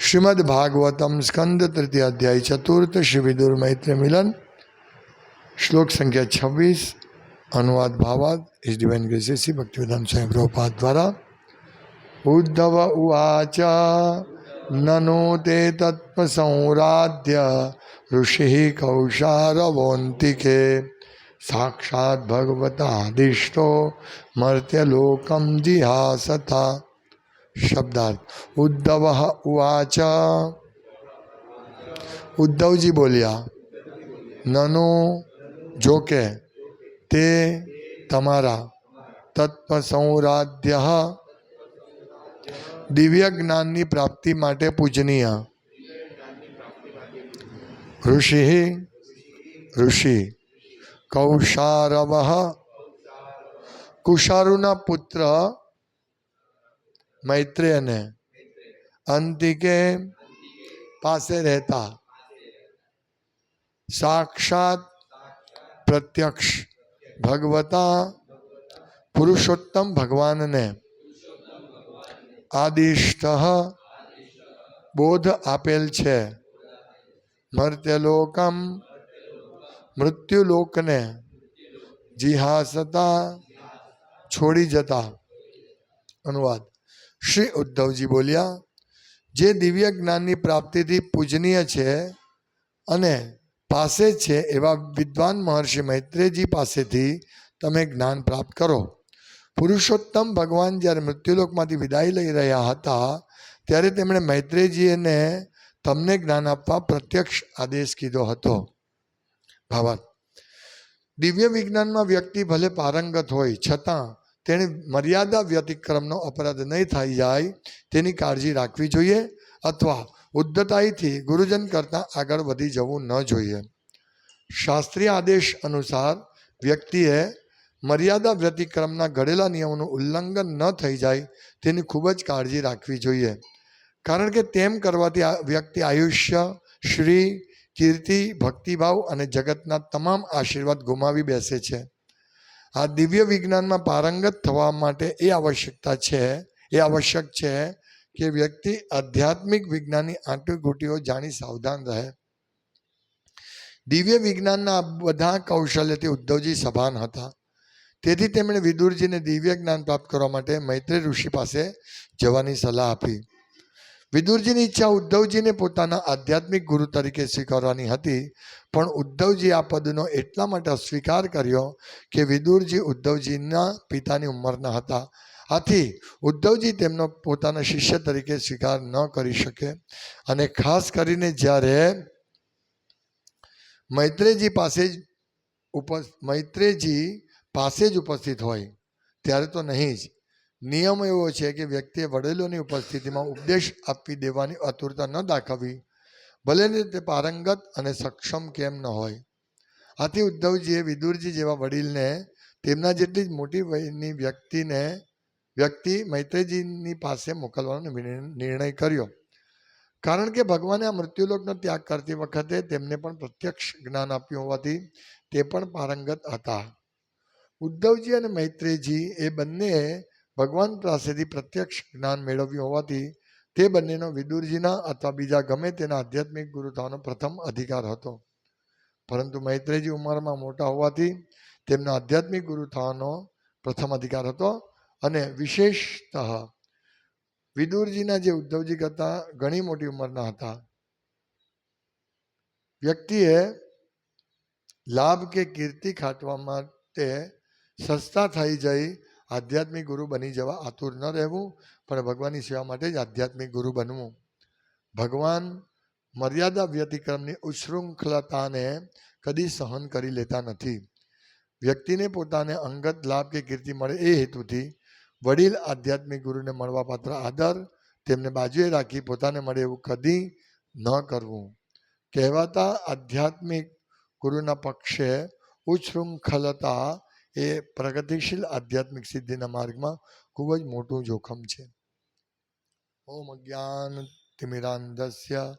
શ્રીમદ ભાગવતમ સ્કંદ તૃતીય અધ્યાય ચતુર્થ શ્રી વિદુર મૈત્ર મિલન શ્લોક સંખ્યા છવ્વીસ અનુવાદ ભાવાદ ઇઝ ડિવાઇન ગ્રેસેસી ભક્તિવેદાંત સ્વયં પ્રભુપાદ દ્વારા ઉદ્ધવ ઉવાચ નનો તે તત્વસંરાધ્ય ઋષિ કૌશારવોંતિકે સાક્ષાત ભગવતાદિષ્ટો મર્ત્યલોકમ જિહાસતા શબ્દાર્થ ઉદ્ધવ ઉવાચ ઉદ્ધવજી બોલ્યા નનો જોકે તે તમારા તત્વ સંરાધ્ય દિવ્ય જ્ઞાનની પ્રાપ્તિ માટે પૂજનીય ઋષિ ઋષિ કૌશારવ કુશારુના પુત્ર મૈત્રેયને અંતિકે પાસે રહેતા. સાક્ષાત પ્રત્યક્ષ ભગવતા પુરુષોત્તમ ભગવાનને આદિષ્ટ બોધ આપેલ છે. મર્ત્યલોકમ મૃત્યુલોકને જીહાસતા છોડી જતા. અનુવાદ. શ્રી ઉદ્ધવજી બોલ્યા, જે દિવ્ય જ્ઞાનની પ્રાપ્તિથી પૂજનીય છે અને પાસે છે એવા વિદ્વાન મહર્ષિ મૈત્રેયજી પાસેથી તમે જ્ઞાન પ્રાપ્ત કરો. પુરુષોત્તમ ભગવાન જ્યારે મૃત્યુલોકમાંથી વિદાય લઈ રહ્યા હતા, ત્યારે તેમણે મૈત્રેયજીને તમને જ્ઞાન આપવા પ્રત્યક્ષ આદેશ કીધો હતો. ભાવાર્થ. દિવ્ય વિજ્ઞાનમાં વ્યક્તિ ભલે પારંગત હોય, છતાં તેણે મર્યાદા વ્યતિક્રમનો અપરાધ નહીં થઈ જાય તેની કાળજી રાખવી જોઈએ અથવા ઉદ્ધતાઈથી ગુરુજન કરતાં આગળ વધી જવું ન જોઈએ. શાસ્ત્રીય આદેશ અનુસાર વ્યક્તિએ મર્યાદા વ્યતિક્રમના ઘડેલા નિયમોનું ઉલ્લંઘન ન થઈ જાય તેની ખૂબ જ કાળજી રાખવી જોઈએ. કારણ કે તેમ કરવાથી આ વ્યક્તિ આયુષ્ય, શ્રી, કીર્તિ, ભક્તિભાવ અને જગતના તમામ આશીર્વાદ ગુમાવી બેસે છે. આ દિવ્ય વિજ્ઞાનમાં પારંગત થવા માટે એ આવશ્યકતા છે, એ આવશ્યક છે કે વ્યક્તિ આધ્યાત્મિક વિજ્ઞાનની આંટીઘૂંટીઓ જાણી સાવધાન રહે. દિવ્ય વિજ્ઞાનના બધા કૌશલ્યથી ઉદ્ધવજી સભાન હતા. તેથી તેમણે વિદુરજીને દિવ્ય જ્ઞાન પ્રાપ્ત કરવા માટે મૈત્રી ઋષિ પાસે જવાની સલાહ આપી. વિદુરજીની ઈચ્છા ઉદ્ધવજીને પોતાના આધ્યાત્મિક ગુરુ તરીકે સ્વીકારવાની હતી, પણ ઉદ્ધવજી આ પદનો એટલા માટે સ્વીકાર કર્યો કે વિદુરજી ઉદ્ધવજીના પિતાની ઉંમરના હતા. આથી ઉદ્ધવજી તેમનો પોતાના શિષ્ય તરીકે સ્વીકાર ન કરી શકે અને ખાસ કરીને જ્યારે મૈત્રેયજી પાસે જ ઉપ મૈત્રેયજી પાસે જ ઉપસ્થિત હોય, ત્યારે તો નહીં જ. નિયમ એવો છે કે વ્યક્તિએ વડીલોની ઉપસ્થિતિમાં ઉપદેશ આપી દેવાની આતુરતા ન દાખવવી. ભલે ને તે પારંગત અને સક્ષમ કેમ ન હોય. આથી ઉદ્ધવજીએ વિદુરજી જેવા વડીલને તેમના જેટલી જ મોટી વયની વ્યક્તિને, વ્યક્તિ મૈત્રીજીની પાસે મોકલવાનો નિર્ણય કર્યો. કારણ કે ભગવાને આ મૃત્યુલોકનો ત્યાગ કરતી વખતે તેમને પણ પ્રત્યક્ષ જ્ઞાન આપ્યું હોવાથી તે પણ પારંગત હતા. ઉદ્ધવજી અને મૈત્રેયજી એ બંને ભગવાન પાસેથી પ્રત્યક્ષ જ્ઞાન મેળવ્યું હોવાથી તે બંનેનો વિદુરજીના અથવા બીજા ગમે તેના આધ્યાત્મિક ગુરુ થવાનો પ્રથમ અધિકાર હતો. પરંતુ મૈત્રેયજી ઉંમરમાં મોટા હોવાથી તેમના આધ્યાત્મિક ગુરુ થવાનો પ્રથમ અધિકાર હતો અને વિશેષતઃ વિદુરજીના જે ઉદ્ધવજી કરતાં ઘણી મોટી ઉંમરના હતા. વ્યક્તિએ લાભ કે કીર્તિ ખાટવા માટે સસ્તા થઈ જઈ આધ્યાત્મિક ગુરુ બની જવા આતુર ન રહેવું, પણ ભગવાનની સેવા માટે જ આધ્યાત્મિક ગુરુ બનવું. ભગવાન મર્યાદા વ્યતિક્રમની ઉચ્છૃંખલતાને કદી સહન કરી લેતા નથી. વ્યક્તિને પોતાને અંગત લાભ કે કીર્તિ મળે એ હેતુથી વડીલ આધ્યાત્મિક ગુરુને મળવા પાત્ર આદર તેમને બાજુએ રાખી પોતાને મળે એવું કદી ન કરવું. કહેવાતા આધ્યાત્મિક ગુરુના પક્ષે ઉચ્છૃંખલતા એ પ્રગતિશીલ આધ્યાત્મિક સિદ્ધિના માર્ગમાં ખૂબ જ મોટું જોખમ છે. ઓમ જ્ઞાન તિમિરાંધસ્ય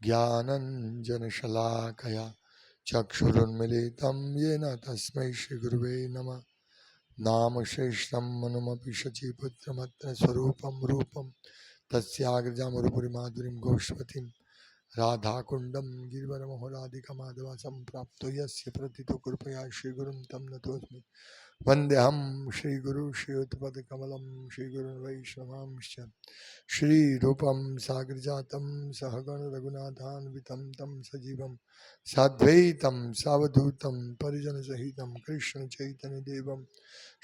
જ્ઞાનંજન શલાકયા ચક્ષુરુન્મિલિતમ યેન તસ્મૈ શ્રી ગુરુવે નમ. નામ શ્રેષ્ઠમ મનુમપી શચીપુત્રમત્ર સ્વરૂપમ રૂપમ. તસ્યાગ્રજામરુપુરી માધુરીમ ગોષ્પતિમ રાધાકુંડમ ગિરિવરમહોરાધિકમાધવા સંપ્રાપ્તો યસ્ય પ્રતિતો કૃપયા શ્રીગુરુમ તમ નતોસ્મિ વંદેહમ શ્રીગુરુ શ્રીયુતપદકમલમ શ્રીગુરુન વૈષ્ણવાંશ્ચ શ્રીરૂપમ સાગરજાતમ સહગણ રઘુનાથાન્વિતમ તમ સજીવમ સાધ્વૈતમ સાવધૂતમ પરિજન સહિતમ કૃષ્ણ ચૈતન્ય દેવમ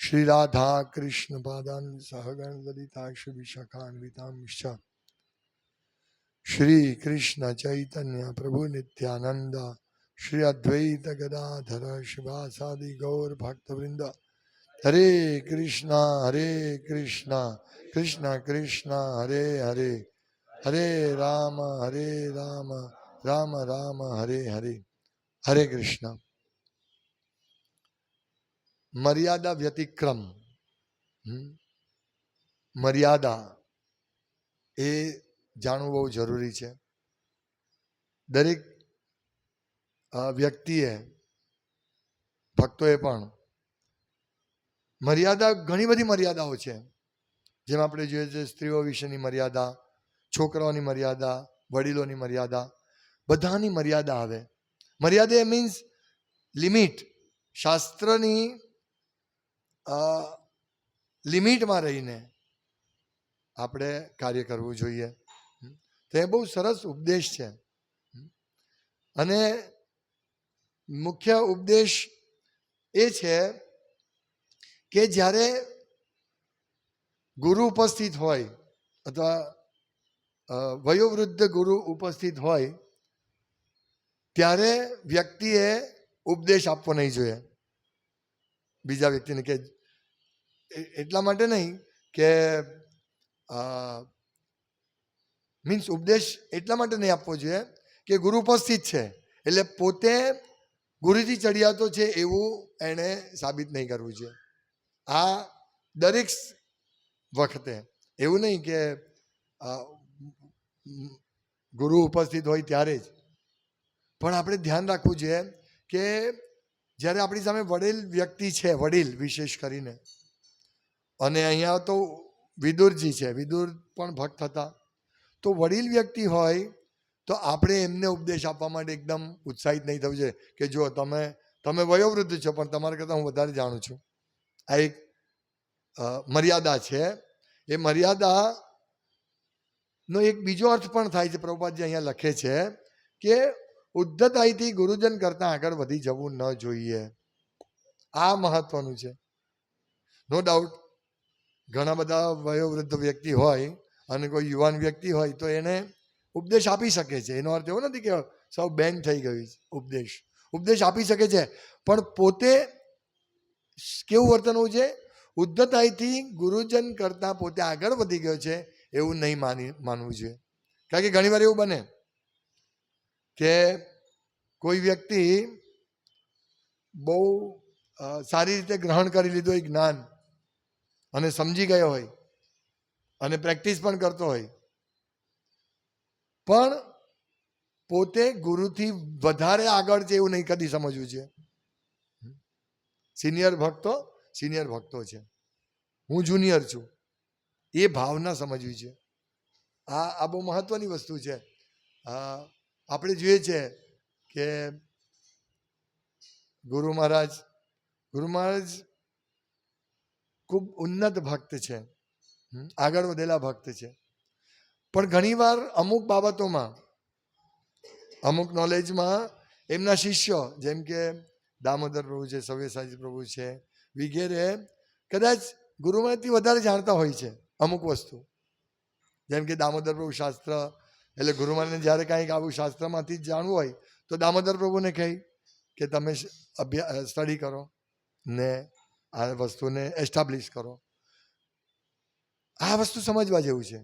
શ્રી કૃષ્ણ પાદાન સહગણ લલિતા શ્રી વિશાખાન્વિતાંશ્ચ શ્રી કૃષ્ણ ચૈતન્ય પ્રભુ નિત્યાનંદ શ્રી અદ્વૈત ગદાધર શિવાસાદિ ગૌર ભક્તવૃંદ હરે કૃષ્ણ હરે કૃષ્ણ કૃષ્ણ કૃષ્ણ હરે હરે હરે રામ હરે રામ રામ રામ હરે હરે હરે કૃષ્ણ મર્યાદા વ્યતિક્રમ? મર્યાદા એ જાણવું બહુ જરૂરી છે. દરેક વ્યક્તિએ, ભક્તોએ પણ મર્યાદા, ઘણી બધી મર્યાદાઓ છે. જેમ આપણે જોઈએ છે, સ્ત્રીઓ વિશેની મર્યાદા, છોકરાઓની મર્યાદા, વડીલોની મર્યાદા, બધાની મર્યાદા આવે. મર્યાદા મીન્સ લિમિટ શાસ્ત્રની લિમિટમાં રહીને આપણે કાર્ય કરવું જોઈએ. તો એ બહુ સરસ ઉપદેશ છે. અને મુખ્ય ઉપદેશ એ છે કે જ્યારે ગુરુ ઉપસ્થિત હોય અથવા વયોવૃદ્ધ ગુરુ ઉપસ્થિત હોય, ત્યારે વ્યક્તિએ ઉપદેશ આપવો નહીં જોઈએ. બીજા વ્યક્તિને કે એટલા માટે નહીં કે મીન્સ ઉપદેશ એટલા માટે નહીં આપવો જોઈએ કે ગુરુ ઉપસ્થિત છે. એટલે પોતે ગુરુજી ચડિયાતો છે એવું એણે સાબિત નહીં કરવું જોઈએ. આ દરેક વખતે એવું નહીં કે ગુરુ ઉપસ્થિત હોય ત્યારે જ. પણ આપણે ધ્યાન રાખવું જોઈએ કે જ્યારે આપણી સામે વડીલ વ્યક્તિ છે, વડીલ વિશેષ કરીને, અને અહીંયા તો વિદુરજી છે, વિદુર પણ ભક્ત હતા. તો વડીલ વ્યક્તિ હોય, તો આપણે એમને ઉપદેશ આપવા માટે એકદમ ઉત્સાહિત નહીં થવું જોઈએ કે જો તમે તમે વયોવૃદ્ધ છો, પણ તમારા કરતાં હું વધારે જાણું છું. આ એક મર્યાદા છે. એ મર્યાદાનો એક બીજો અર્થ પણ થાય છે પ્રભુપાદજી અહીંયા લખે છે કે ઉદ્ધતાઈથી ગુરુજન કરતાં આગળ વધી જવું ન જોઈએ. આ મહત્વનું છે. નો ડાઉટ ઘણા બધા વયોવૃદ્ધ વ્યક્તિ હોય અને કોઈ યુવાન વ્યક્તિ હોય તો એને ઉપદેશ આપી શકે છે. એનો અર્થ એવો નથી કે સૌ બેન થઈ ગયું છે, ઉપદેશ. ઉપદેશ આપી શકે છે. પણ પોતે કેવું વર્તન હોવું છે? ઉદ્ધતાઈથી ગુરુજન કરતાં પોતે આગળ વધી ગયો છે એવું નહીં માની, માનવું જોઈએ. કારણ કે ઘણીવાર એવું બને કે કોઈ વ્યક્તિ બહુ સારી રીતે ગ્રહણ કરી લીધું હોય જ્ઞાન અને સમજી ગયો હોય અને પ્રેક્ટિસ પણ કરતો હોય. પણ પોતે ગુરુથી વધારે આગળ છે એવું નહીં કદી સમજવું છે. સિનિયર ભક્તો સિનિયર ભક્તો છે. હું જુનિયર છું. એ ભાવના સમજવી છે. આ આ બહુ મહત્વની વસ્તુ છે. આપણે જોઈએ છે કે ગુરુ મહારાજ ગુરુ મહારાજ ખૂબ ઉન્નત ભક્ત છે. આગળ વધેલા ભક્ત છે. પણ ઘણીવાર અમુક બાબતોમાં, અમુક નોલેજમાં એમના શિષ્યો, જેમ કે દામોદર પ્રભુ છે, સવ્યસાચી પ્રભુ છે, વગેરે કદાચ ગુરુમાંથી વધારે જાણતા હોય છે અમુક વસ્તુ. જેમ કે દામોદર પ્રભુ શાસ્ત્ર, એટલે ગુરુમાને જ્યારે કાંઈક આવું શાસ્ત્રમાંથી જ જાણવું હોય, તો દામોદર પ્રભુને કહી કે તમે અભ્યાસ સ્ટડી કરો ને આ વસ્તુને એસ્ટાબ્લિશ કરો. આ વસ્તુ સમજવા જેવું છે.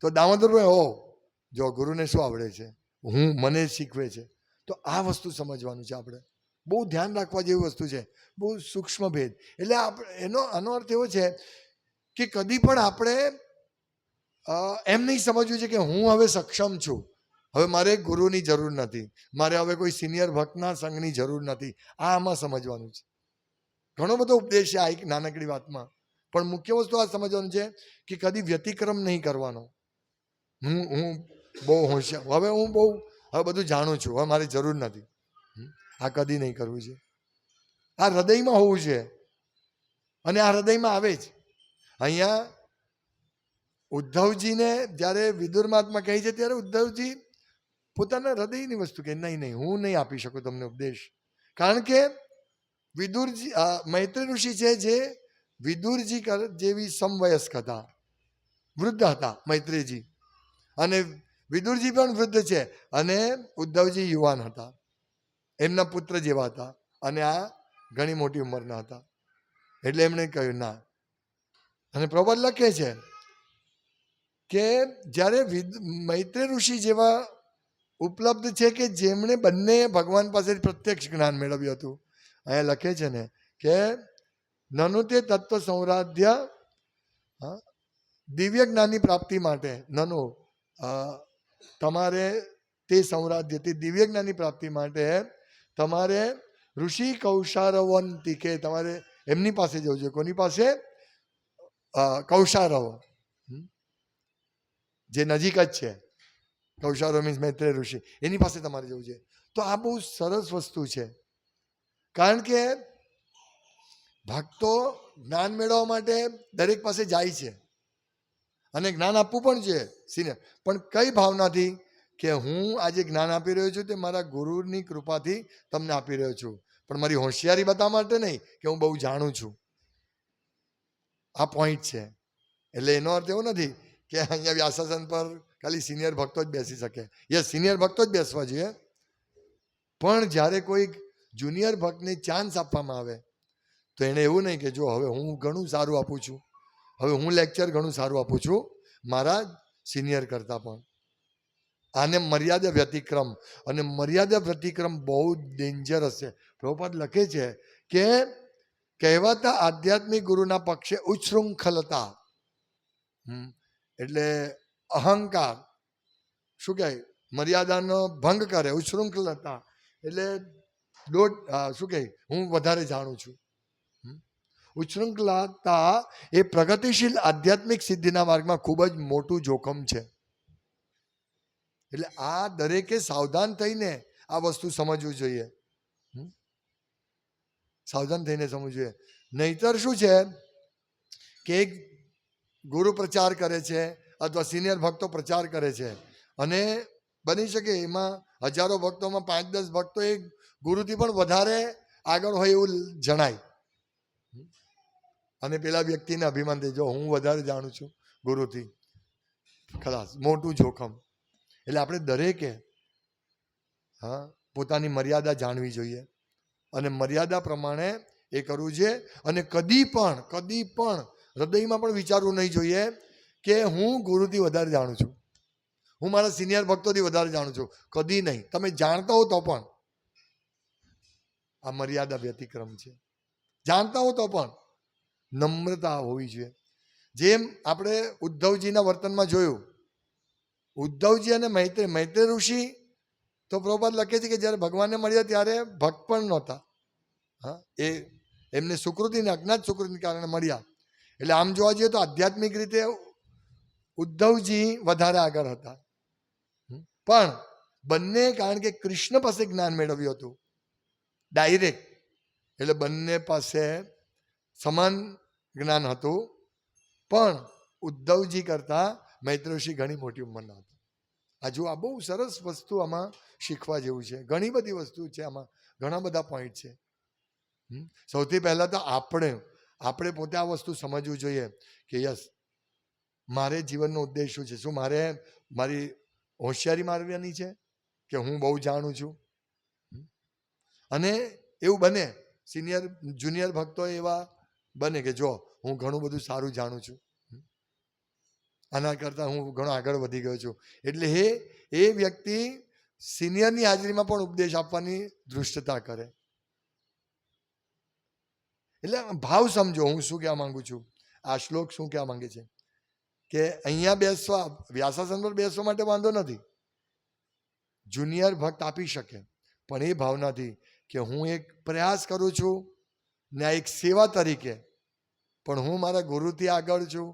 તો દામોદર ભાઈ ઓ જો ગુરુને શું આવડે છે? હું મને શીખવે છે. તો આ વસ્તુ સમજવાનું છે આપણે. બહુ ધ્યાન રાખવા જેવી વસ્તુ છે. બહુ સૂક્ષ્મ ભેદ. એટલે આપણે એનો, આનો અર્થ એવો છે કે કદી પણ આપણે એમ નહીં સમજવું છે કે હું હવે સક્ષમ છું. હવે મારે ગુરુની જરૂર નથી. મારે હવે કોઈ સિનિયર ભક્તના સંઘની જરૂર નથી. આ આમાં સમજવાનું છે. ઘણો બધો ઉપદેશ છે આ એક નાનકડી વાતમાં. પણ મુખ્ય વસ્તુ આ સમજવાનું છે કે કદી વ્યતિક્રમ નહીં કરવાનો. હું હું બહુ હોશિયાર, હવે હું બહુ, હવે બધું જાણું છું, હવે મારી જરૂર નથી. આ કદી નહીં કરવું છે. આ હૃદયમાં હોવું છે. અને આ હૃદયમાં આવે જ. અહીંયા ઉદ્ધવજીને જ્યારે વિદુર મહાત્મા કહે છે, ત્યારે ઉદ્ધવજી પોતાના હૃદયની વસ્તુ કે નહીં નહીં, હું નહીં આપી શકું તમને ઉપદેશ. કારણ કે વિદુરજી મૈત્રી ઋષિ છે જે વિદુરજી જેવી સમવયસ્ક હતા વૃદ્ધ હતા મૈત્રીજી. અને વિદુરજી પણ વૃદ્ધ છે અને ઉદ્ધવજી યુવાન હતા. એમના પુત્ર જેવા હતા અને આ ઘણી મોટી ઉંમરના હતા. એટલે એમણે કહ્યું, ના. અને પ્રબલ લખે છે કે જ્યારે મૈત્રી ઋષિ જેવા ઉપલબ્ધ છે કે જેમણે બંને ભગવાન પાસેથી પ્રત્યક્ષ જ્ઞાન મેળવ્યું હતું, અહીંયા લખે છે ને કે નનુ તે તત્વ સૌરાધ્ય દિવ્ય જ્ઞાનની પ્રાપ્તિ માટે, નનુ તમારે તે સૌરાધ્ય તે દિવ્ય જ્ઞાનની પ્રાપ્તિ માટે તમારે ઋષિ કૌશારવંતી કે તમારે એમની પાસે જવું જોઈએ. કોની પાસે? કૌશારવ. જે નજીક જ છે. કૌશારવ મીન્સ મૈત્રેય ઋષિ. એની પાસે તમારે જવું છે તો આ બહુ સરસ વસ્તુ છે. કારણ કે ભક્તો જ્ઞાન મેળવવા માટે દરેક પાસે જાય છે. અને જ્ઞાન આપવું પણ છે સિનિયર પણ કઈ ભાવનાથી? કે હું આજે જ્ઞાન આપી રહ્યો છું તે મારા ગુરુની કૃપાથી તમને આપી રહ્યો છું. પણ મારી હોશિયારી બતાવવા માટે નહીં, કે હું બહુ જાણું છું. આ પોઈન્ટ છે. એટલે એનો અર્થ એવો નથી કે અહીંયા વ્યાસાસન પર ખાલી સિનિયર ભક્તો જ બેસી શકે. યસ સિનિયર ભક્તો જ બેસવા જોઈએ. પણ જ્યારે કોઈ જુનિયર ભક્તને ચાન્સ આપવામાં આવે તો એણે એવું નહીં કે જો હવે હું ઘણું સારું આપું છું, હવે હું લેક્ચર ઘણું સારું આપું છું મારા સિનિયર કરતાં પણ. આને મર્યાદા વ્યતિક્રમ અને મર્યાદા વ્યતિક્રમ બહુ ડેન્જરસ છે. પ્રભુપાદ લખે છે કે કહેવાતા આધ્યાત્મિક ગુરુના પક્ષે ઉચ્છૃંખલતા. એટલે અહંકાર. શું કહે? મર્યાદાનો ભંગ કરે, ઉચ્છૃંખલતા. એટલે દોઢ શું કહે? હું વધારે જાણું છું? ઉચ્છૃંખલતા એ પ્રગતિશીલ આધ્યાત્મિક સિદ્ધિના માર્ગમાં ખૂબ જ મોટું જોખમ છે. એટલે આ દરેકે સાવધાન થઈને આ વસ્તુ સમજવું જોઈએ? સાવધાન થઈને સમજવું જોઈએ. નહીતર શું છે? કે ગુરુ પ્રચાર કરે છે અથવા સિનિયર ભક્તો પ્રચાર કરે છે અને બની શકે એમાં હજારો ભક્તોમાં પાંચ દસ ભક્તો એ ગુરુથી પણ વધારે આગળ હોય એવું જણાય. અને પેલા વ્યક્તિને અભિમાન થઈ જો હું વધારે જાણું છું ગુરુથી. ખલાસ. મોટું જોખમ. એટલે આપણે દરેકે, હા, પોતાની મર્યાદા જાણવી જોઈએ. અને મર્યાદા પ્રમાણે એ કરવું છે. અને કદી પણ કદી પણ હૃદયમાં પણ વિચારવું નહીં જોઈએ કે હું ગુરુથી વધારે જાણું છું. હું મારા સિનિયર ભક્તોથી વધારે જાણું છું. કદી નહીં. તમે જાણતા હો તો પણ. આ મર્યાદા વ્યતિક્રમ છે. જાણતા હો તો પણ. નમ્રતા હોવી જોઈએ. જેમ આપણે ઉદ્ધવજીના વર્તનમાં જોયું, ઉદ્ધવજી અને મૈત્રી મૈત્રી ઋષિ તો પ્રભુપાદ લખે છે કે જ્યારે ભગવાનને મળ્યા ત્યારે ભક્ત પણ નહોતા. હા, એ એમને સુકૃતિને, અજ્ઞાત સુકૃતિને કારણે મળ્યા. એટલે આમ જોવા જઈએ તો આધ્યાત્મિક રીતે ઉદ્ધવજી વધારે આગળ હતા. પણ બંને, કારણ કે કૃષ્ણ પાસે જ્ઞાન મેળવ્યું હતું, ડાયરેક્ટ, એટલે બંને પાસે સમાન જ્ઞાન હતું. પણ ઉદ્ધવજી કરતા મૈત્રઋષિ ઘણી મોટી ઉંમરના હતા. આજુ આ બહુ સરસ વસ્તુ આમાં શીખવા જેવું છે. ઘણી બધી વસ્તુ છે આમાં. ઘણા બધા પોઈન્ટ છે. સૌથી પહેલાં તો આપણે આપણે પોતે આ વસ્તુ સમજવું જોઈએ કે યસ, મારે જીવનનો ઉદ્દેશ શું છે? શું મારે મારી હોશિયારી મારવાની છે? કે હું બહુ જાણું છું? અને એવું બને. સિનિયર, જુનિયર ભક્તો એવા બને કે જો, હું ઘણું બધું સારું જાણું છું. આના કરતાં હું ઘણો આગળ વધી ગયો છું. એટલે એ એ વ્યક્તિ સિનિયરની હાજરીમાં પણ ઉપદેશ આપવાની દૃષ્ટતા કરે. એટલે ભાવ સમજો, હું શું કહેવા માંગુ છું? આ શ્લોક શું કહેવા માંગે છે? કે અહીંયા બેસવા વ્યાસાસન પર બેસવા માટે વાંધો નથી. જુનિયર ભક્ત આપી શકે, પણ એ ભાવનાથી કે હું એક પ્રયાસ કરું છું ને આ એક સેવા તરીકે. પણ હું મારા ગુરુથી આગળ છું,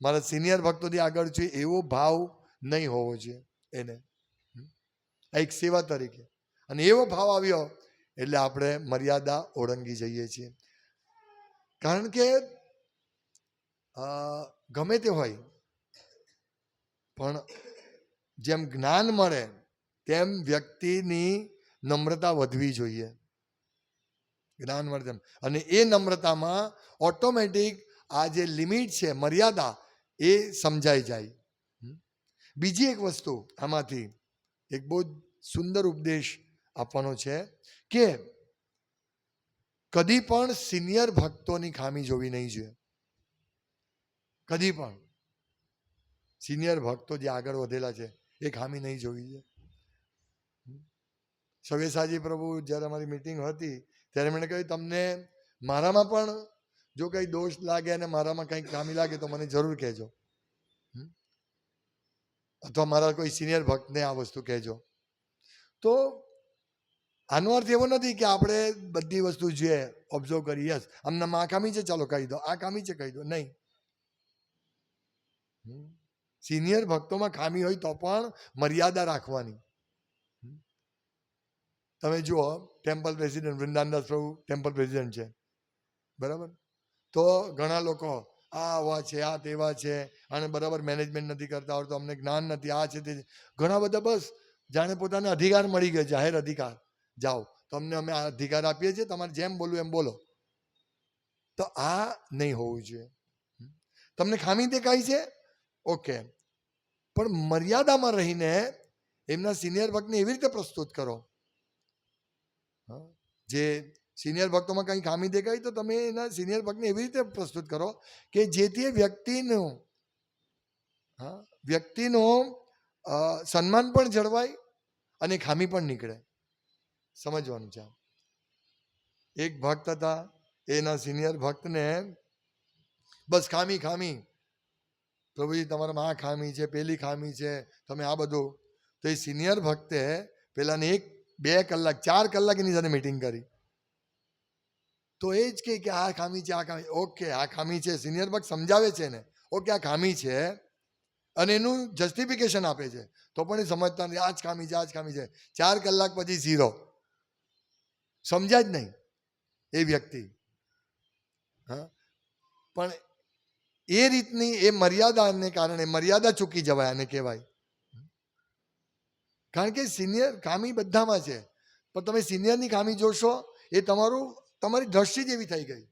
મારા સિનિયર ભક્તોથી આગળ છું, એવો ભાવ નહીં હોવો જોઈએ એને. આ એક સેવા તરીકે. અને એવો ભાવ આવ્યો એટલે આપણે મર્યાદા ઓળંગી જઈએ છીએ. કારણ કે ગમે તે હોય, પણ જેમ જ્ઞાન મળે, તેમ વ્યક્તિની નમ્રતા વધવી જોઈએ. જ્ઞાન મળે તેમ અને એ નમ્રતામાં ઓટોમેટિક આ જે લિમિટ છે, મર્યાદા, એ સમજાઈ જાય. બીજી એક વસ્તુ આમાંથી એક બહુ જ સુંદર ઉપદેશ આપવાનો છે કે કદી પણ સિનિયર ભક્તોની ખામી જોવી નહીં જોઈએ. કદી પણ. સિનિયર ભક્તો જે આગળ વધેલા છે, એ ખામી નહીં જોવી જોઈએ. સવેસાજી પ્રભુ જ્યારે અમારી મિટિંગ હતી ત્યારે મેં કહ્યું, તમને મારામાં પણ જો કંઈ દોષ લાગે અને મારામાં કંઈક કામી લાગે તો મને જરૂર કહેજો. અથવા મારા કોઈ સિનિયર ભક્તને આ વસ્તુ કહેજો. તો આનો અર્થ એવો નથી કે આપણે બધી વસ્તુ જોઈએ ઓબ્ઝર્વ કરી યસ આમના આ કામી છે, ચાલો કહી દો, આ કામી છે, કહી દો, નહીં. સિનિયર ભક્તોમાં ખામી હોય તો પણ મર્યાદા રાખવાની. તમે જુઓ, ટેમ્પલ પ્રેસિડેન્ટ વૃંદાનદાસ પ્રભુ ટેમ્પલ પ્રેસિડેન્ટ છે. બરાબર? તો ઘણા લોકો, આ આવા છે, આ તેવા છે, અને બરાબર મેનેજમેન્ટ નથી કરતા આવડતું અમને જ્ઞાન નથી, આ છે તે ઘણા બધા બસ જાણે પોતાને અધિકાર મળી ગયો જાહેર અધિકાર. જાઓ તમને અમે આ અધિકાર આપીએ છીએ, તમારે જેમ બોલવું એમ બોલો. તો આ નહીં હોવું જોઈએ. તમને ખામી દેખાય છે? ઓકે. પણ મર્યાદામાં રહીને એમના સિનિયર ભક્તને એવી રીતે પ્રસ્તુત કરો. જે સિનિયર ભક્તોમાં કંઈ ખામી દેખાય તો તમે એના સિનિયર ભક્તને એવી રીતે પ્રસ્તુત કરો કે જેથી એ વ્યક્તિનું, હા, વ્યક્તિનું સન્માન પણ જળવાય અને ખામી પણ નીકળે. સમજવાનું છે એક ભક્ત હતા, એના સિનિયર ભક્તને બસ ખામી ખામી. પ્રભુજી તમારામાં આ ખામી છે, પેલી ખામી છે, તમે આ બધું. તો એ સિનિયર ભક્તે પેલાને એક બે કલાક, ચાર કલાક એની સાથે મિટિંગ કરી. તો એ જ કે આ ખામી છે, આ ખામી ઓકે, આ ખામી છે. સિનિયર બગ સમજાવે છે ને ઓકે, આ ખામી છે. અને એનું જસ્ટિફિકેશન આપે છે. તો પણ એ સમજતા નથી. આ જ ખામી છે, આ જ ખામી છે. ચાર કલાક પછી ઝીરો સમજ્યા જ નહીં એ વ્યક્તિ. હા? પણ એ રીતની એ મર્યાદાને કારણે, મર્યાદા ચૂકી જવાય આને કહેવાય. કારણ કે સિનિયર ખામી બધામાં છે. પણ તમે સિનિયરની ખામી જોશો, એ તમારું, તમારી દ્રષ્ટિ જેવી થઈ ગઈ.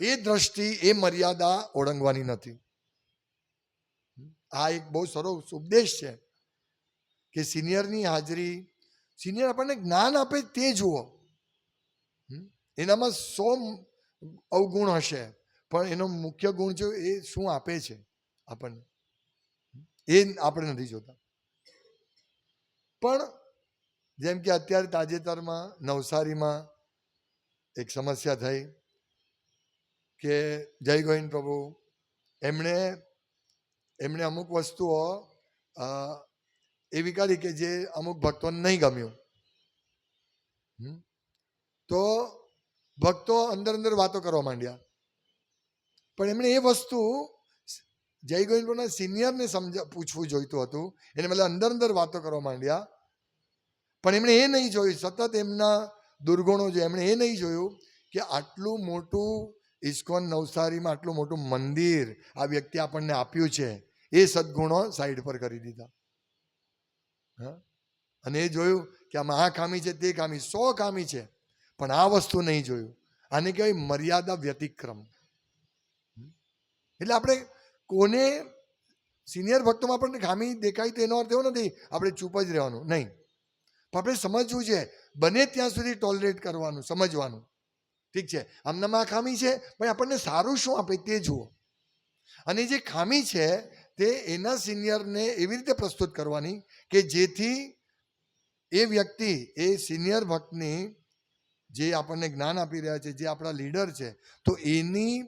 એ દ્રષ્ટિ, એ મર્યાદા ઓળંગવાની નથી. આ એક બહુ સરસ ઉપદેશ છે કે સિનિયરની હાજરી સિનિયર આપણને જ્ઞાન આપે તે જુઓ. એનામાં સો અવગુણ હશે, પણ એનો મુખ્ય ગુણ છે એ શું આપે છે આપણને? એ આપણે નથી જોતા. પણ જેમ કે અત્યારે તાજેતરમાં નવસારીમાં એક સમસ્યા થઈ કે જય ગોવિંદ પ્રભુ. એમણે એમણે અમુક વસ્તુઓ એવી કરી કે જે અમુક ભક્તોને નહીં ગમ્યું? તો ભક્તો અંદર અંદર વાતો કરવા માંડ્યા. પણ એમણે એ વસ્તુ જય ગોવિંદપુરના સિનિયરને સમજા, પૂછવું જોઈતું હતું. એને મતલબ અંદર અંદર વાતો કરવા માંડ્યા. પણ એમણે એ નહીં જોયું, સતત એમના દુર્ગુણો જે એમણે એ નહીં જોયું કે આટલું મોટું ઇસ્કોન નવસારીમાં આટલું મોટું મંદિર આ વ્યક્તિ આપણને આપ્યું છે. એ સદગુણો સાઈડ પર કરી દીધા. હા? અને એ જોયું કે આમાં આ ખામી છે, તે ખામી, સો ખામી છે. પણ આ વસ્તુ નહીં જોયું. આને કહેવાય મર્યાદા વ્યતિક્રમ. એટલે આપણે કોને સિનિયર ભક્તોમાં આપણને ખામી દેખાય તો એનો અર્થ એવો નથી, આપણે ચૂપ જ રહેવાનું, નહીં. પણ આપણે સમજવું છે, બને ત્યાં સુધી ટોલરેટ કરવાનું, સમજવાનું. ઠીક છે? આમનામાં આ ખામી છે, પણ આપણને સારું શું આપે તે જુઓ. અને જે ખામી છે, તે એના સિનિયરને એવી રીતે પ્રસ્તુત કરવાની કે જેથી એ વ્યક્તિ, એ સિનિયર ભક્તની જે આપણને જ્ઞાન આપી રહ્યા છે, જે આપણા લીડર છે, તો એની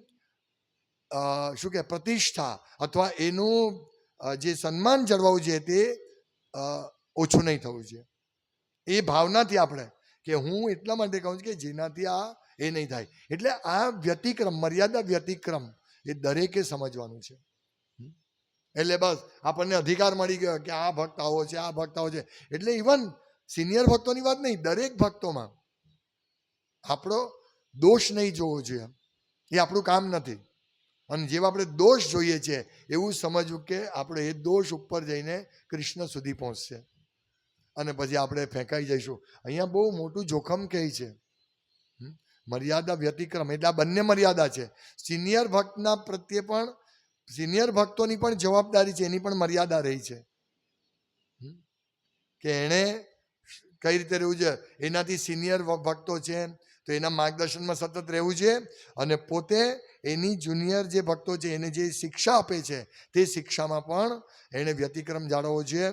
શું કે, પ્રતિષ્ઠા અથવા એનું જે સન્માન જળવાવું છે તે ઓછું નહીં થવું જોઈએ એ ભાવનાથી આપણે કે હું એટલા માટે કહું છું કે જેનાથી આ એ નહીં થાય. એટલે આ વ્યતિક્રમ, મર્યાદા વ્યતિક્રમ એ દરેકે સમજવાનું છે. એટલે બસ, આપણને અધિકાર મળી ગયો કે આ ભક્ત આવો છે, આ ભક્ત આવો છે. એટલે ઇવન સિનિયર ભક્તોની વાત નહીં, દરેક ભક્તોમાં આપણો દોષ નહીં જોવો જોઈએ. એ આપણું કામ નથી. અને જેવા આપણે દોષ જોઈએ છે, એવું સમજવું કે આપણે એ દોષ ઉપર જઈને કૃષ્ણ સુધી પહોંચશે. અને પછી આપણે ફેંકાઈ જઈશું. અહીંયા બહુ મોટું જોખમ કહે છે. મર્યાદા વ્યતિક્રમ, એટલે આ બંને મર્યાદા છે. સિનિયર ભક્તના પ્રત્યે પણ, સિનિયર ભક્તોની પણ જવાબદારી છે, એની પણ મર્યાદા રહી છે. કે એણે કઈ રીતે રહેવું છે? એનાથી સિનિયર ભક્તો છે તો એના માર્ગદર્શનમાં સતત રહેવું છે. અને પોતે એની જુનિયર જે ભક્તો છે, એને જે શિક્ષા આપે છે, તે શિક્ષામાં પણ એણે વ્યતિક્રમ જાળવવો જોઈએ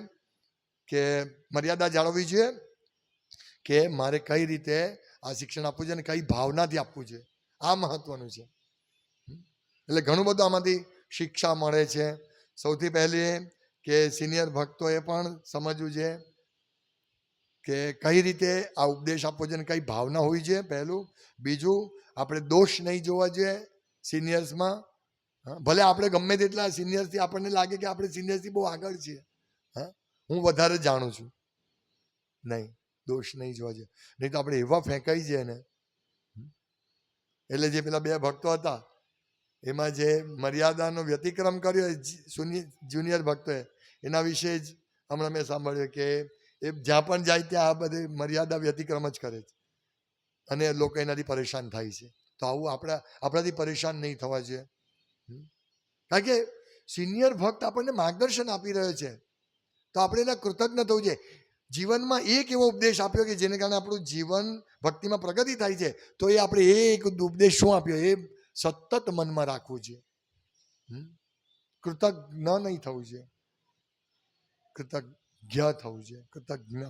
કે મર્યાદા જાળવવી જોઈએ કે મારે કઈ રીતે આ શિક્ષણ આપવું છે અને કઈ ભાવનાથી આપવું છે આ મહત્વનું છે. એટલે ઘણું બધું આમાંથી શિક્ષા મળે છે. સૌથી પહેલી કે સિનિયર ભક્તોએ પણ સમજવું છે કે કઈ રીતે આ ઉપદેશ આપવો છે અને કઈ ભાવના હોવી જોઈએ પહેલું. બીજું, આપણે દોષ નહીં જોવા જોઈએ. સિનિયર્સમાં ભલે આપણે ગમે તેટલા સિનિયર્સથી આપણને લાગે કે આપણે સિનિયર્સથી બહુ આગળ છીએ, હા, હું વધારે જાણું છું. નહીં, દોષ નહીં જોવા જોઈએ નહીં તો આપણે એવા ફેંકાઈ જઈએ ને એટલે જે પેલા બે ભક્તો હતા, એમાં જે મર્યાદાનો વ્યતિક્રમ કર્યો જુનિયર ભક્તોએ, એના વિશે જ હમણાં મેં સાંભળ્યું કે એ જ્યાં પણ જાય ત્યાં આ બધી મર્યાદા વ્યતિક્રમ જ કરે છે. અને લોકો એનાથી પરેશાન થાય છે. તો આવું આપણા, આપણાથી પરેશાન નહીં થવા જોઈએ. કારણ કે સિનિયર ભક્ત આપણને માર્ગદર્શન આપી રહ્યો છે. તો આપણે એના કૃતજ્ઞ થવું જોઈએ. જીવનમાં એક એવો ઉપદેશ આપ્યો કે જેને કારણે આપણું જીવન ભક્તિમાં પ્રગતિ થાય છે, તો એ આપણે એક ઉપદેશ શું આપ્યો? એ સતત મનમાં રાખવું જોઈએ. કૃતજ્ઞ નહીં થવું જોઈએ. કૃતજ્ઞ થવું છે કૃતજ્ઞ.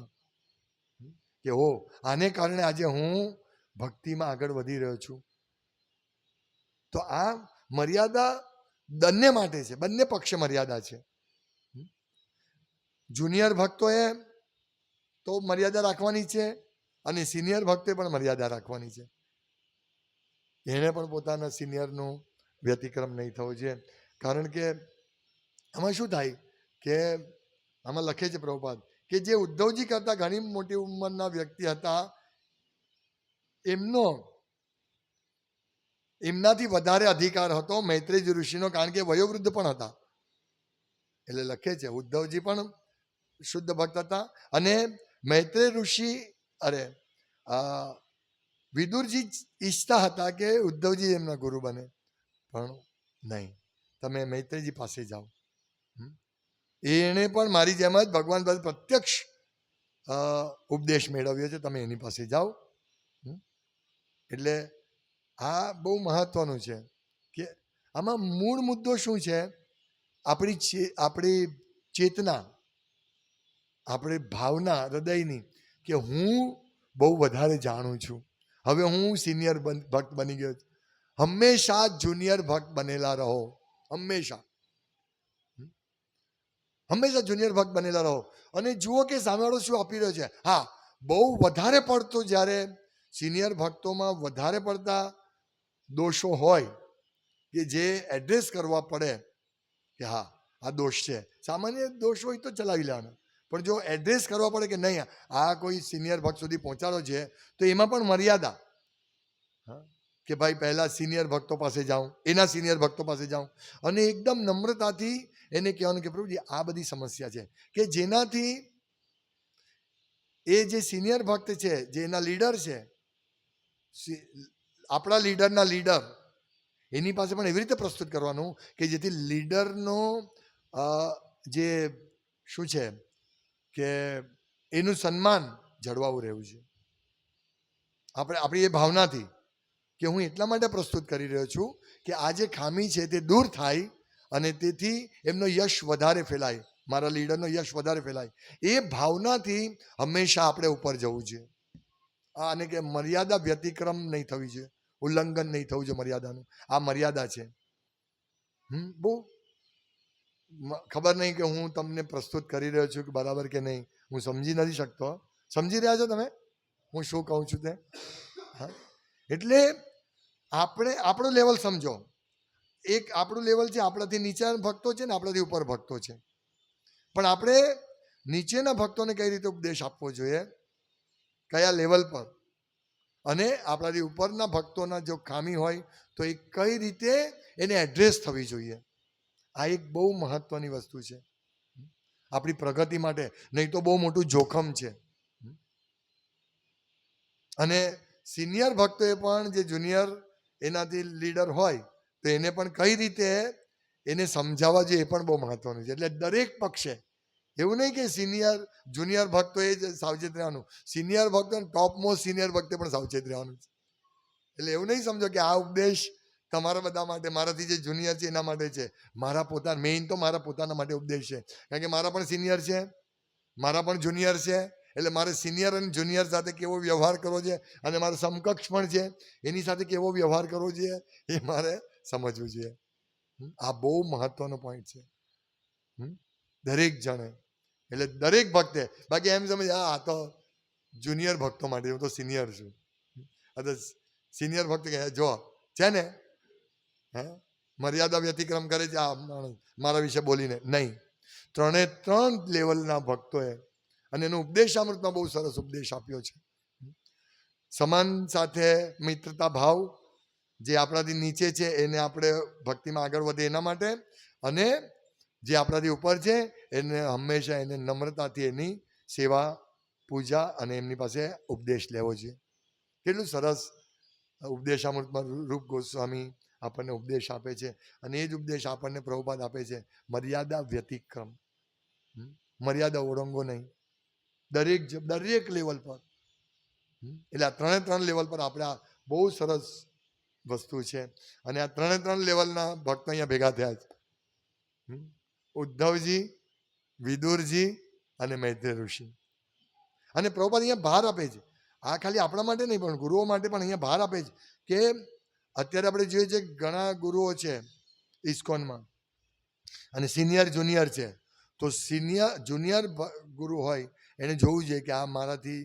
કે હો આને કારણે આજે હું ભક્તિમાં આગળ વધી રહ્યો છું. તો આ મર્યાદા બંને માટે છે, બંને પક્ષે મર્યાદા છે. જુનિયર ભક્તોએ તો મર્યાદા રાખવાની છે અને સિનિયર ભક્તે પણ મર્યાદા રાખવાની છે. એણે પણ પોતાના સિનિયરનું વ્યતિક્રમ નહીં થવું જોઈએ. કારણ કે આમાં શું થાય કે આમાં લખે છે પ્રભુપાદ કે જે ઉદ્ધવજી કરતા ઘણી મોટી ઉંમરના વ્યક્તિ હતા, એમનો એમનાથી વધારે અધિકાર હતો મૈત્રીજી ઋષિનો, કારણ કે વયોવૃદ્ધ પણ હતા. એટલે લખે છે, ઉદ્ધવજી પણ શુદ્ધ ભક્ત હતા. અને મૈત્રી ઋષિ, અરે વિદુરજી ઈચ્છતા હતા કે ઉદ્ધવજી એમના ગુરુ બને. પણ નહીં. તમે મૈત્રીજી પાસે જાઓ. એણે પણ મારી જેમ જ ભગવાન પાસે પ્રત્યક્ષ ઉપદેશ મેળવ્યો છે, તમે એની પાસે જાઓ. એટલે આ બહુ મહત્વનું છે કે આમાં મૂળ મુદ્દો શું છે? આપણી આપણી ચેતના, આપણી ભાવના, હૃદયની કે હું બહુ વધારે જાણું છું. હવે હું સિનિયર ભક્ત બની ગયો છું. હંમેશા જુનિયર ભક્ત બનેલા રહો. હંમેશા. હંમેશા જુનિયર ભક્ત બનેલા રહો. અને જુઓ કે સામેવાળો શું આપી રહ્યો છે. હા, બહુ વધારે પડતો જ્યારે સિનિયર ભક્તોમાં વધારે પડતા દોષો હોય કે જે એડ્રેસ કરવા પડે કે હા, આ દોષ છે. સામાન્ય દોષ હોય તો ચલાવી લેવાનો. પણ જો એડ્રેસ કરવા પડે કે નહીં, આ કોઈ સિનિયર ભક્ત સુધી પહોંચાડો છે, તો એમાં પણ મર્યાદા. કે ભાઈ, પહેલાં સિનિયર ભક્તો પાસે જાઉં, એના સિનિયર ભક્તો પાસે જાઉં. અને એકદમ નમ્રતાથી એને કહેવાનું કે પ્રભુજી, આ બધી સમસ્યા છે. કે જેનાથી એ જે સિનિયર ભક્ત છે, જે એના લીડર છે આપણા લીડરના લીડર એની પાસે પણ એવી રીતે પ્રસ્તુત કરવાનું કે જેથી લીડરનો જે શું છે કે એનું સન્માન જળવાવું રહેવું છે આપણે, આપણી એ ભાવનાથી કે હું એટલા માટે પ્રસ્તુત કરી રહ્યો છું કે આ જે ખામી છે તે દૂર થાય અને તેથી એમનો યશ વધારે ફેલાય, મારા લીડરનો યશ વધારે ફેલાય. એ ભાવનાથી હંમેશા આપણે ઉપર જવું છે અને કે મર્યાદા વ્યતિક્રમ નહીં થવી જોઈએ. ઉલ્લંઘન નહીં થવું જોઈએ મર્યાદાનું. આ મર્યાદા છે. હમ? બહુ. ખબર નહીં કે હું તમને પ્રસ્તુત કરી રહ્યો છું કે બરાબર કે નહીં. હું સમજી નથી શકતો સમજી રહ્યા છો તમે? હું શું કહું છું તે? હા. એટલે આપણે, આપણું લેવલ સમજો. એક આપણું લેવલ છે, આપણાથી નીચા ભક્તો છે ને આપણાથી ઉપર ભક્તો છે. પણ આપણે નીચેના ભક્તોને કઈ રીતે ઉપદેશ આપવો જોઈએ? કયા લેવલ પર? અને આપણાથી ઉપરના ભક્તોના જો ખામી હોય, તો એ કઈ રીતે એને એડ્રેસ થવી જોઈએ? આ એક બહુ મહત્વની વસ્તુ છે. આપણી પ્રગતિ માટે નહીં તો બહુ મોટું જોખમ છે. અને સિનિયર ભક્તોએ પણ જે જુનિયર એનાથી લીડર હોય, તો એને પણ કઈ રીતે એને સમજાવવા જોઈએ એ પણ બહુ મહત્વનું છે. એટલે દરેક પક્ષે એવું નહીં કે સિનિયર જુનિયર ભક્તોએ જ સાવચેત રહેવાનું. સિનિયર ભક્તો ટોપ મોસ્ટ સિનિયર ભક્તે પણ સાવચેત રહેવાનું છે. એટલે એવું નહીં સમજો કે આ ઉપદેશ તમારા બધા માટે, મારાથી જે જુનિયર છે એના માટે છે. મારા પોતાના મેઇન તો મારા પોતાના માટે ઉપદેશ છે. કારણ કે મારા પણ સિનિયર છે, મારા પણ જુનિયર છે. એટલે મારે સિનિયર અને જુનિયર સાથે કેવો વ્યવહાર કરવો છે અને મારે સમકક્ષ પણ છે, એની સાથે કેવો વ્યવહાર કરવો જોઈએ એ મારે સમજવું જોઈએ આ બહુ મહત્વનો પોઈન્ટ છે? દરેક જણે એટલે દરેક ભક્તે બાકી એમ સમજ "આ, તો જુનિયર ભક્તો માટે હું તો સિનિયર છું. તો સિનિયર ભક્ત કહે જો છે ને? હે? મર્યાદા વ્યતિક્રમ કરે છે આ માણસ મારા વિશે બોલીને. નહીં. ત્રણે ત્રણ લેવલના ભક્તોએ અને એનો ઉપદેશામૃતમાં બહુ સરસ ઉપદેશ આપ્યો છે. સમાન સાથે મિત્રતા ભાવ જે આપણાથી નીચે છે એને આપણે ભક્તિમાં આગળ વધે એના માટે અને જે આપણાથી ઉપર છે એને હંમેશા એને નમ્રતાથી એની સેવા, પૂજા અને એમની પાસે ઉપદેશ લેવો છે. કેટલું સરસ ઉપદેશામૃતમાં રૂપ ગોસ્વામી આપણને ઉપદેશ આપે છે અને એ જ ઉપદેશ આપણને પ્રભુપાદ આપે છે, મર્યાદા વ્યતિક્રમ. મર્યાદા ઓળંગો નહીં. દરેક દરેક લેવલ પર? એટલે આ ત્રણે ત્રણ લેવલ પર આપણે આ બહુ સરસ વસ્તુ છે અને આ ત્રણે ત્રણ લેવલના ભક્તો અહીંયા ભેગા થયા છે. ઉદ્ધવજી વિદુરજી અને મૈત્રી ઋષિ. અને પ્રભુપાદ અહીંયા ભાર આપે છે. આ ખાલી આપણા માટે નહીં, પણ ગુરુઓ માટે પણ અહીંયા ભાર આપે છે કે અત્યારે આપણે જોઈએ છે ઘણા ગુરુઓ છે ઇસ્કોનમાં અને સિનિયર જુનિયર છે. તો સિનિયર, જુનિયર ગુરુ હોય એને જોવું જોઈએ કે આ મારાથી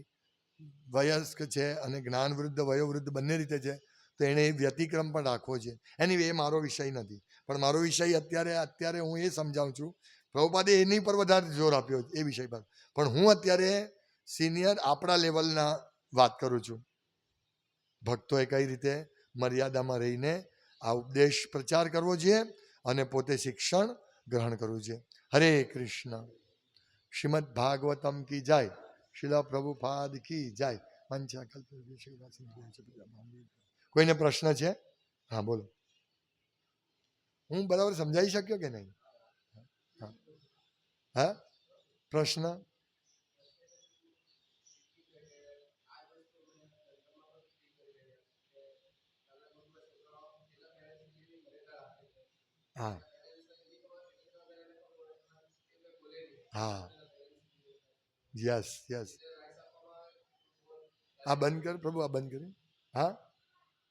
વયસ્ક છે અને જ્ઞાન વૃદ્ધ વયોવૃદ્ધ બંને રીતે છે. તો એણે એ વ્યતિક્રમ પણ રાખવો છે એની એ મારો વિષય નથી. પણ મારો વિષય અત્યારે અત્યારે હું એ સમજાવું છું પ્રભુપાદે એની પર વધારે જોર આપ્યો એ વિષય પર. પણ હું અત્યારે સિનિયર આપણા લેવલના વાત કરું છું. ભક્તોએ કઈ રીતે મર્યાદામાં રહીને આ ઉપદેશ પ્રચાર કરવો જોઈએ અને પોતે શિક્ષણ ગ્રહણ કરવું જોઈએ. હરે કૃષ્ણ. શ્રીમદ ભાગવતમ કી જાય. શિલા પ્રભુપાદ કી જાય. કોઈને પ્રશ્ન છે? હા, બોલો. હું બરાબર સમજાઈ શક્યો કે નહીં? હા પ્રશ્ન હા હા યસ યસ આ બંધ કર પ્રભુ આ બંધ કરી હા